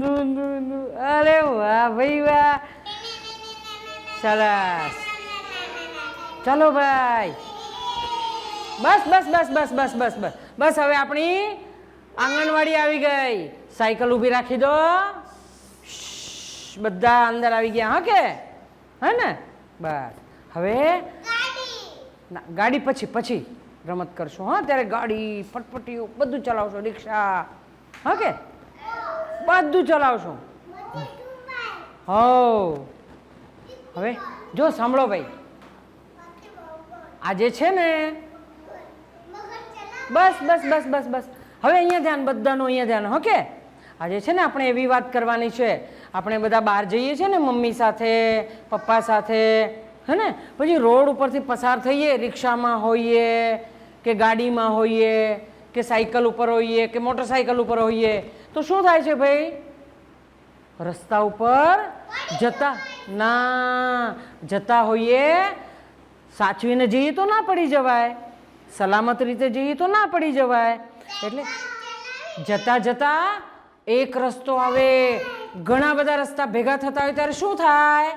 ઊંધું ઊંધું ઊંધું અરે વાહ, ભાઈ વાહ. સરસ. ચાલો ભાઈ. બસ બસ બસ બસ બસ બસ બસ. બસ, હવે આપણી આંગણવાડી આવી ગઈ. સાયકલ ઊભી રાખી દો. બધા અંદર આવી ગયા, હા કે? હે ને? બસ. હવે ના, ગાડી પછી પછી રમત કરશું, હા? ત્યારે ગાડી, ફટફટીઓ બધું ચલાવશો, રિક્ષા, હા કે? બધું ચલાવશું હો. હવે જો સાંભળો ભાઈ. આજે છે ને, બસ બસ બસ બસ બસ. હવે અહીંયા ધ્યાન, બધાનું અહીંયા ધ્યાન ઓકે આજે છે ને આપણે એવી વાત કરવાની છે. આપણે બધા બહાર જઈએ છીએ ને, મમ્મી સાથે, પપ્પા સાથે, હે ને? પછી રોડ ઉપરથી પસાર થઈએ, રિક્ષામાં હોઈએ, કે ગાડીમાં હોઈએ, કે સાયકલ ઉપર હોઈએ, કે મોટરસાયકલ ઉપર હોઈએ તો શું થાય છે ભાઈ? રસ્તા ઉપર જતા ના જતા હોઈએ સાચવીને જઈએ તો ના પડી જવાય. સલામત રીતે જઈએ તો ના પડી જવાય. એટલે જતા જતા એક રસ્તો આવે. ઘણા બધા રસ્તા ભેગા થતા હોય ત્યારે શું થાય?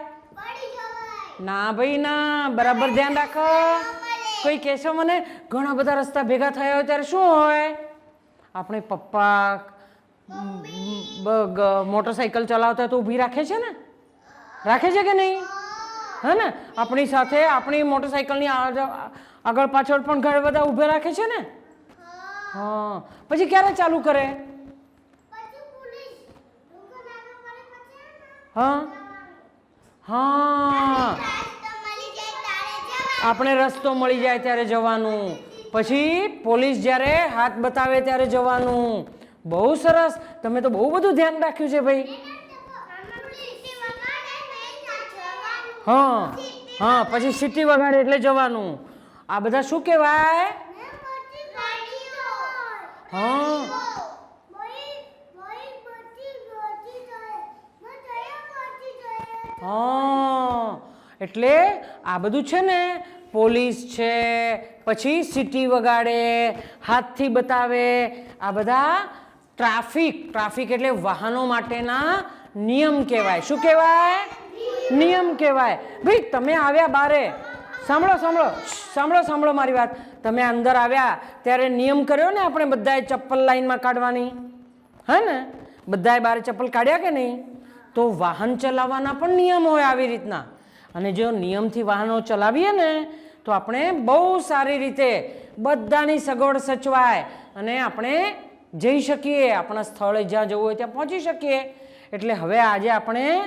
ના ભાઈ ના. બરાબર ધ્યાન રાખો. કોઈ કહેશો મને ઘણા બધા રસ્તા ભેગા થયા હોય ત્યારે શું હોય? આપણે પપ્પા મોટરસાયકલ ચલાવતા તો ઊભી રાખે છે ને? રાખે છે કે નહીં? હે ને? આપણી સાથે આપણી મોટરસાયકલની આ- આગળ પાછળ પણ ઘણા બધા ઊભા રાખે છે ને? હા. પછી ક્યારે ચાલુ કરે? હા? હા. આપણે રસ્તો મળી જાય ત્યારે જવાનું. પછી પોલીસ જ્યારે હાથ બતાવે ત્યારે જવાનું. બહુ સરસ. તમે તો બહુ બધું ધ્યાન રાખ્યું છે ભાઈ. હા હા, પછી સીટી વગાડે એટલે જવાનું. આ બધા શું કહેવાય? હા. હા. એટલે આ બધું છે ને, પોલીસ છે, પછી સીટી વગાડે, હાથથી બતાવે. આ બધા ટ્રાફિક. ટ્રાફિક એટલે વાહનો માટેના નિયમ કહેવાય. શું કહેવાય? નિયમ કહેવાય. ભાઈ, તમે આવ્યા બારે. સાંભળો સાંભળો. સાંભળો સાંભળો મારી વાત. તમે અંદર આવ્યા ત્યારે નિયમ કર્યો ને આપણે બધાએ ચપ્પલ લાઈનમાં કાઢવાની? હે ને? બધાએ બારે ચપ્પલ કાઢ્યા કે નહીં? તો વાહન ચલાવવાના પણ નિયમ હોય આવી રીતના. અને જો નિયમથી વાહનો ચલાવીએ ને, તો આપણે બહુ સારી રીતે બધાની સગવડ સચવાય. અને આપણે જઈ શકીએ, આપણા સ્થળે જ્યાં જવું હોય ત્યાં પહોંચી શકીએ. એટલે હવે આજે આપણે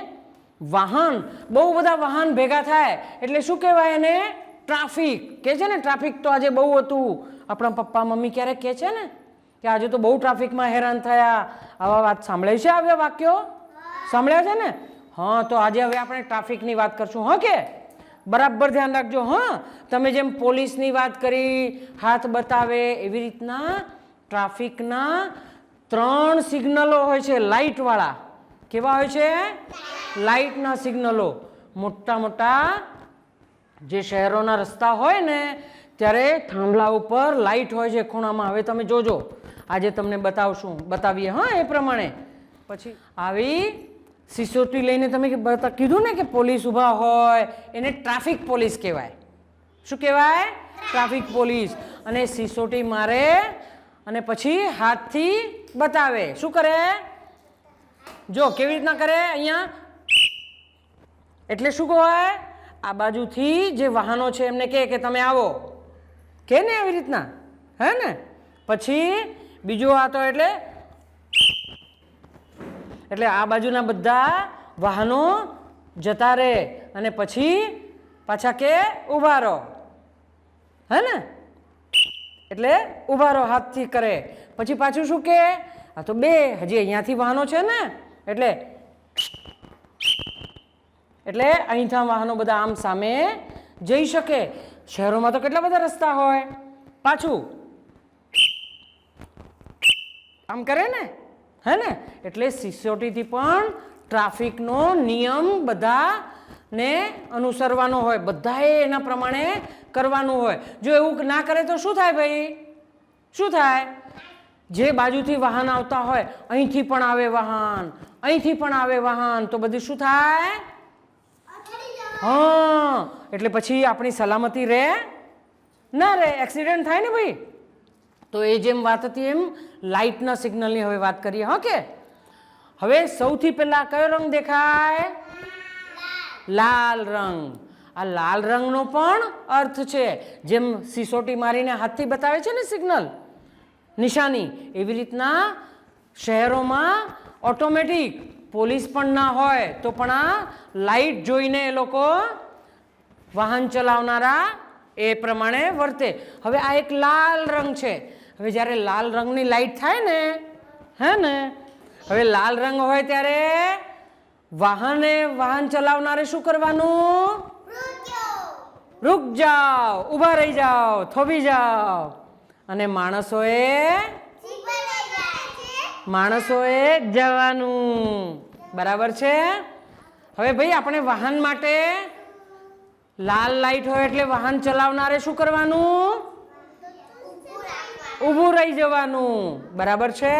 વાહન, બહુ બધા વાહન ભેગા થાય. એટલે શું કહેવાય એને? ટ્રાફિક. કે છે ને, ટ્રાફિક તો આજે બહુ હતું. આપણા પપ્પા, મમ્મી ક્યારેક કહે છે ને, કે આજે તો બહુ ટ્રાફિકમાં હેરાન થયા. આવા વાત સાંભળે છે આવ્યા વાક્યો? સાંભળ્યા છે ને? હા, તો આજે હવે આપણે ટ્રાફિકની વાત કરશું, હા કે? બરાબર ધ્યાન રાખજો, હા. તમે જેમ પોલીસની વાત કરી, હાથ બતાવે, એવી રીતના ટ્રાફિકના ત્રણ સિગ્નલો હોય છે, લાઇટવાળા. કેવા હોય છે? લાઇટના સિગ્નલો. મોટા મોટા જે શહેરોના રસ્તા હોય ને, ત્યારે થાંભલા ઉપર લાઇટ હોય છે ખૂણામાં. હવે તમે જોજો. આજે તમને બતાવશું. બતાવીએ, હા, એ પ્રમાણે. પછી આવી સિસોટી લઈને તમે કીધું ને કે પોલીસ ઊભા હોય. એને ટ્રાફિક પોલીસ કહેવાય. શું કહેવાય? Traffic police. અને સિસોટી મારે અને પછી હાથથી બતાવે. શું કરે? જો, કેવી રીતના કરે અહીંયા? એટલે શું કહેવાય? આ બાજુથી જે વાહનો છે, એમને કહે કે તમે આવો. કે ને એવી રીતના? હે ને? પછી બીજો તો એટલે એટલે આ બાજુના બધા વાહનો જતા રહે અને પછી પાછા કે ઊભા રહો. હે ને? એટલે ઊભા રહો હાથથી કરે. પછી પાછું શું કે? આ તો બે, હજી અહીંયાથી વાહનો છે ને? એટલે એટલે અહીંથી વાહનો બધા આમ સામે જઈ શકે. શહેરોમાં તો કેટલા બધા રસ્તા હોય? પાછું. આમ કરે ને? હે ને? એટલે સિસોટીથી પણ ટ્રાફિકનો નિયમ બધા ને અનુસરવાનો હોય. બધાએ એના પ્રમાણે કરવાનું હોય. જો એવું ના કરે તો શું થાય ભાઈ? શું થાય? જે બાજુથી વાહન આવતા હોય અહીંથી પણ આવે વાહન અહીંથી પણ આવે વાહન. તો બધું શું થાય? હા. એટલે પછી આપણી સલામતી રહે ના રહે એક્સિડન્ટ થાય ને ભાઈ? તો એ જેમ વાત હતી એમ લાઇટના સિગ્નલની હવે વાત કરીએ હા કે? હવે સૌથી પહેલાં કયો રંગ દેખાય? લાલ રંગ. આ લાલ રંગનો પણ અર્થ છે. જેમ સિસોટી મારીને હાથથી બતાવે છે ને સિગ્નલ. નિશાની, એવી રીતના શહેરોમાં ઓટોમેટિક પોલીસ પણ ના હોય તો પણ આ લાઈટ જોઈને એ લોકો વાહન ચલાવનારા એ પ્રમાણે વર્તે. હવે આ એક લાલ રંગ છે. હવે જ્યારે લાલ રંગની લાઇટ થાય ને, હે ને, હવે લાલ રંગ હોય ત્યારે વાહને વાહન ચલાવનારે શું કરવાનું? રૂક જાઓ, ઊભા રહી જાઓ, થોભી જાઓ. અને માણસોએ માણસોએ જવાનું. બરાબર છે? હવે ભાઈ, આપણે વાહન માટે લાલ લાઈટ હોય એટલે વાહન ચલાવનારે શું કરવાનું? ઊભું રહી જવાનું. બરાબર છે?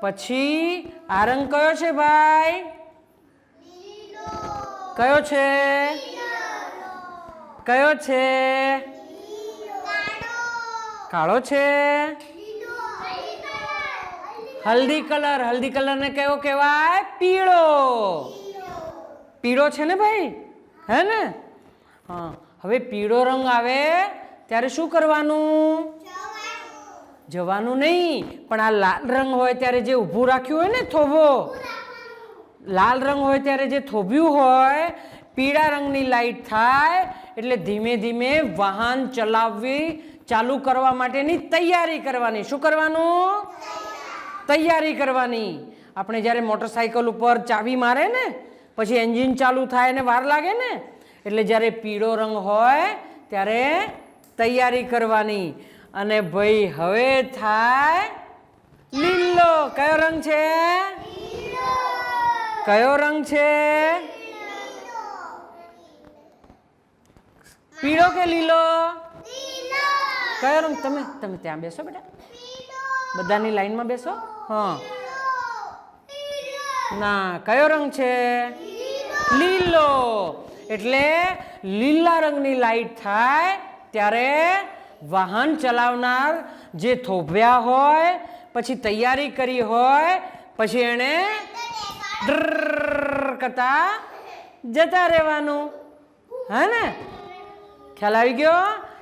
પછી આ રંગ કયો છે ભાઈ? કયો છે? કયો છે? કાળો છે? હલ્દી કલર. હલ્દી કલર ને કયો કહેવાય? પીળો. પીળો છે ને ભાઈ? હે ને? હા. હવે પીળો રંગ આવે ત્યારે શું કરવાનું? જવાનું નહીં. પણ આ લાલ રંગ હોય ત્યારે જે ઊભું રાખ્યું હોય ને થોભો લાલ રંગ હોય ત્યારે જે થોભ્યું હોય, પીળા રંગની લાઈટ થાય, એટલે ધીમે ધીમે વાહન ચલાવવી ચાલુ કરવા માટેની તૈયારી કરવાની. શું કરવાનું? તૈયારી કરવાની. આપણે જ્યારે મોટરસાયકલ ઉપર ચાવી મારે ને, પછી એન્જિન ચાલુ થાય ને વાર લાગે ને, એટલે જ્યારે પીળો રંગ હોય ત્યારે તૈયારી કરવાની. અને ભાઈ હવે થાય લીલો. કયો રંગ છે? કયો રંગ છે? પીળો કે લીલો? કયો રંગ? તમે તમે ત્યાં બેસો બેટા. બધાની લાઈનમાં બેસો. હા. ના, કયો રંગ છે? લીલો. એટલે લીલા રંગની લાઈટ થાય ત્યારે વાહન ચલાવનાર જે થોભ્યા હોય, પછી તૈયારી કરી હોય, પછી એણે કરતા જતા રહેવાનું. હે ને? ખ્યાલ આવી ગયો?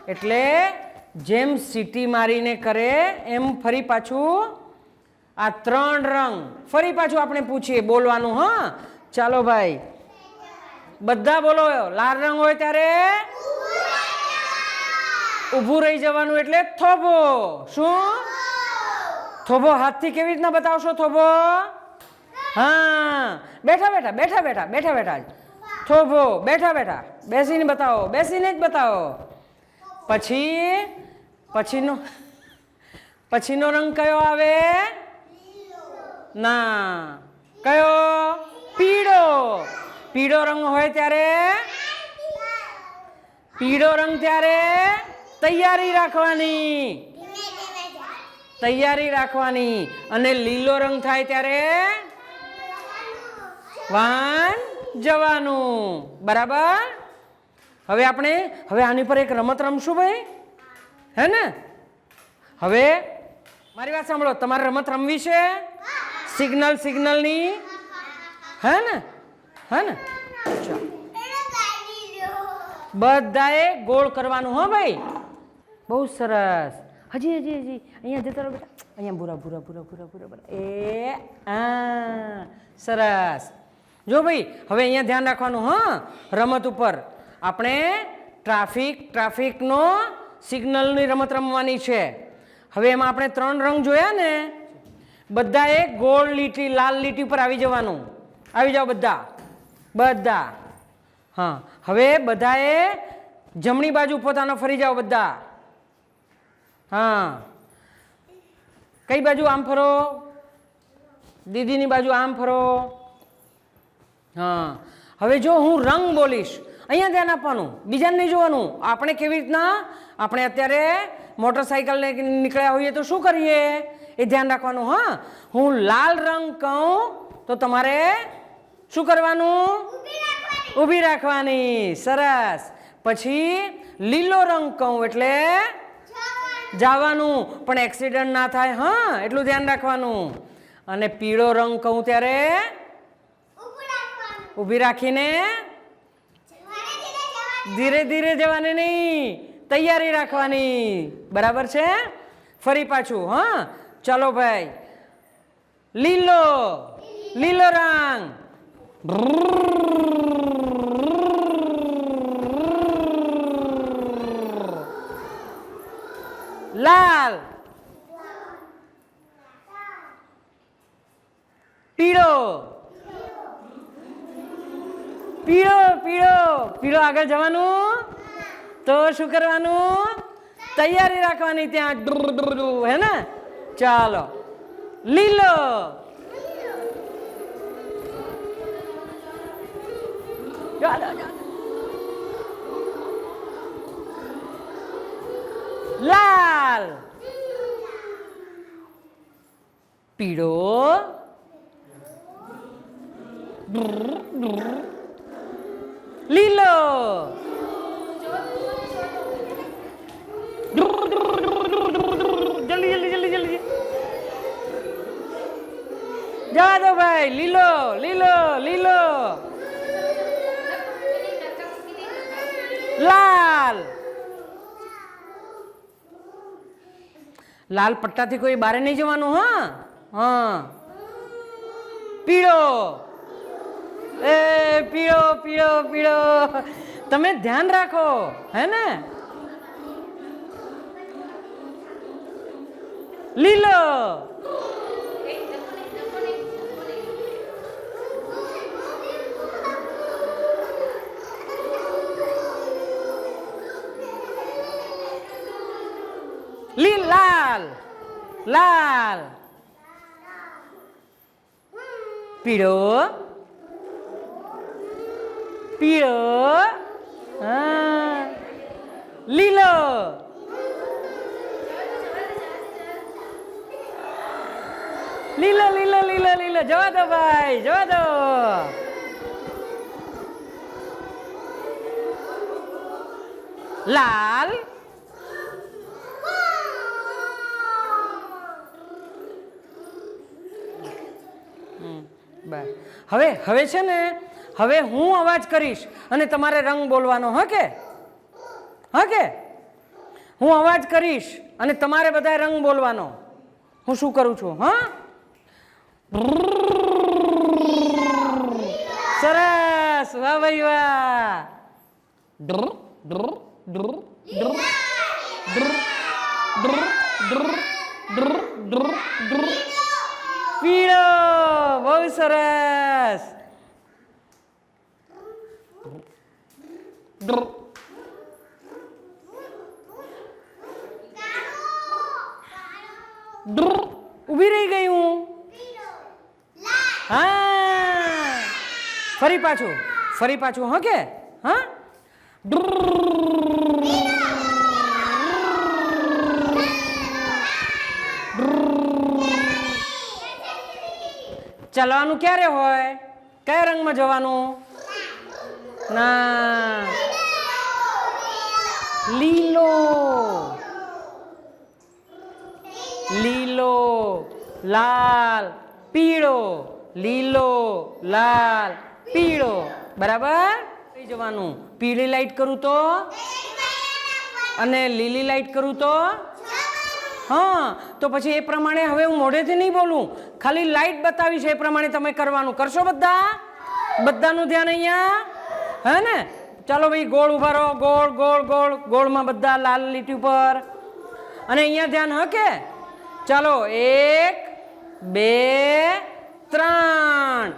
એટલે જેમ સીટી મારીને કરે, એમ ફરી પાછું આ ત્રણ રંગ. ફરી પાછું આપણે પૂછીએ બોલવાનું, હા? ચાલો ભાઈ. બધા બોલો, લાલ રંગ હોય ત્યારે ઊભું રહી જવાનું એટલે થોભો. શું? થોભો હાથથી કેવી રીતના બતાવશો, થોભો? હા, બેઠા બેઠા બેઠા બેઠા બેઠા બેઠા જ. થોભો, બેઠા બેઠા, બેસીને બતાવો, બેસીને જ બતાવો. પછી, પછીનો પછીનો રંગ કયો આવે? ના, કયો? પીળો. પીળો રંગ હોય ત્યારે? પીળો રંગ ત્યારે તૈયારી રાખવાની. તૈયારી રાખવાની. અને લીલો રંગ થાય ત્યારે? વાહન જવાનું. બરાબર? હવે આપણે, હવે આની પર એક રમત રમશું ભાઈ. હે ને? હવે, મારી વાત સાંભળો, તમારે રમત રમવી છે? સિગ્નલ, સિગ્નલની? હે ને? હે ને? ચાલો. બધાએ ગોળ કરવાનું, હો ભાઈ. બહુ સરસ. હજી હજી હજી. અહીંયા જતા રહો બેટા. અહીંયા ભૂરા ભૂરા ભૂરા ભૂરા ભૂરા ભૂરા. એ, આ. સરસ. જો ભાઈ, હવે અહીંયા ધ્યાન રાખવાનું, હા? રમત ઉપર. આપણે ટ્રાફિક, ટ્રાફિકનો સિગ્નલની રમત રમવાની છે. હવે એમાં આપણે ત્રણ રંગ જોયા ને? બધાએ ગોળ લીટી, લાલ લીટી પર આવી જવાનું. આવી જાઓ બધા. બધા. હા, હવે બધાએ જમણી બાજુ પોતાનો ફરી જાઓ બધા. હા. કઈ બાજુ આમ ફરો? દીદીની બાજુ આમ ફરો. હા. હવે જો હું રંગ બોલીશ અહીંયા ધ્યાન આપવાનું બીજાને નહીં જોવાનું. આપણે કેવી રીતના? આપણે અત્યારે મોટરસાઇકલને નીકળ્યા હોઈએ તો શું કરીએ? એ ધ્યાન રાખવાનું હા. હું લાલ રંગ કહું તો તમારે શું કરવાનું? ઊભી રાખવાની. સરસ. પછી લીલો રંગ કહું એટલે જવાનું. પણ એક્સિડન્ટ ના થાય હા. એટલું ધ્યાન રાખવાનું. અને પીળો રંગ કહું ત્યારે ઊભી રાખીને ધીરે ધીરે જવાની નહીં, તૈયારી રાખવાની. બરાબર છે? ફરી પાછું, હા? ચલો ભાઈ. લીલો લીલો રંગ. લાલ. પીળો. પીળો પીળો. પીળો આગળ જવાનું. તો શું કરવાનું? તૈયારી રાખવાની ત્યાં. હે ને? ચાલો. લીલો. લાલ. પીળો. લાલ પીળો લીલો. જલ્દી જલ્દી જલ્દી જલ્દી. જવા ભાઈ, લીલો લીલો લીલો. લાલ. લાલ પટ્ટાથી કોઈ બારે નહીં જવાનું, હા? હા. પીળો. એ પીળો પીળો પીળો તમે ધ્યાન રાખો હે ને લીલો લીલ લાલ લાલ પીળો પીળો હા. લીલો. લીલો લીલો લીલો લીલો. જવા દો ભાઈ, જવા દો. લાલ. બસ. હવે હવે છે ને હવે હું અવાજ કરીશ અને તમારે રંગ બોલવાનો, હા કે? હા કે? હું અવાજ કરીશ અને તમારે બધાએ રંગ બોલવાનો. હું શું કરું છું, હા? સરસ, વાહ ભાઈ વાહ. ડ્ર ડ્ર ડ્ર ડ્ર ડ્ર ડ્ર ડ્ર ડ્ર ડ્ર ડ્ર પીળો, બહુ સરસ ડ્ર ડ્ર ઊભી રહી ગઈ હું. હા. ફરી પાછું. ફરી પાછું, હા કે? હા? ચાલવાનું ક્યારે હોય? કયા રંગમાં જવાનું? ના. લીલો. લીલો, લાલ, પીળો. લીલો, લાલ, પીળો. બરાબર? થઈ જવાનું. પીળી લાઈટ કરું તો? અને લીલી લાઈટ કરું તો? હા, તો પછી એ પ્રમાણે હવે હું મોઢેથી નહીં બોલું. ખાલી લાઈટ બતાવીશ એ પ્રમાણે તમે કરવાનું. કરશો બધા? બધાનું ધ્યાન અહીંયા? હે ને? ચાલો ભાઈ, ગોળ ઊભા રહો. ગોળ ગોળ ગોળ. ગોળમાં બધા લાલ લીટી ઉપર. અને અહીંયા ધ્યાન હકે ચાલો, એક, બે, ત્રણ.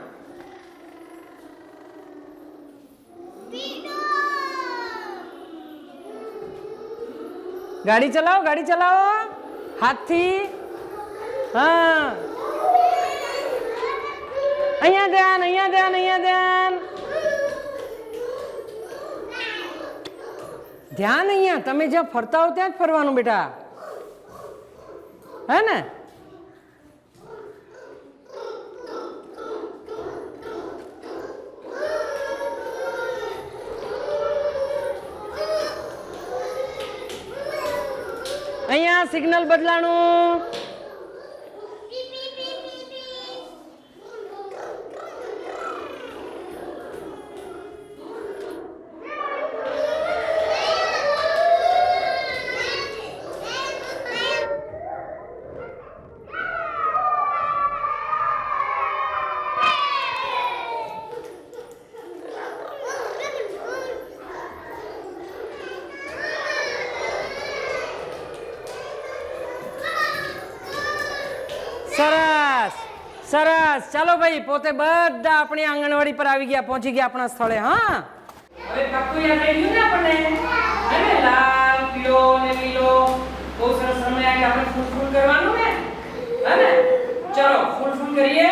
ગાડી ચલાવો ગાડી ચલાવો. હાથથી. હા. અહીંયા ધ્યાન અહીંયા ધ્યાન અહીંયા ધ્યાન. ધ્યાન અહીંયા. તમે જ્યાં ફરતા હો ત્યાં જ ફરવાનું બેટા. હે ને? અહીંયા સિગ્નલ બદલાણું સરસ સરસ. ચાલો ભાઈ, પોતે બધા આપણી આંગણવાડી પર આવી ગયા, પહોંચી ગયા આપણા સ્થળે, હા? હવે પાક્કું યાદ રહી ગયું ને આપણને? હે લાલ, પીળો ને લીલો. બહુ સરસ સમય આવી આપણે ફૂલ ફૂલ કરવાનું ને? હે ને? ચલો ફૂલ ફૂલ કરીએ.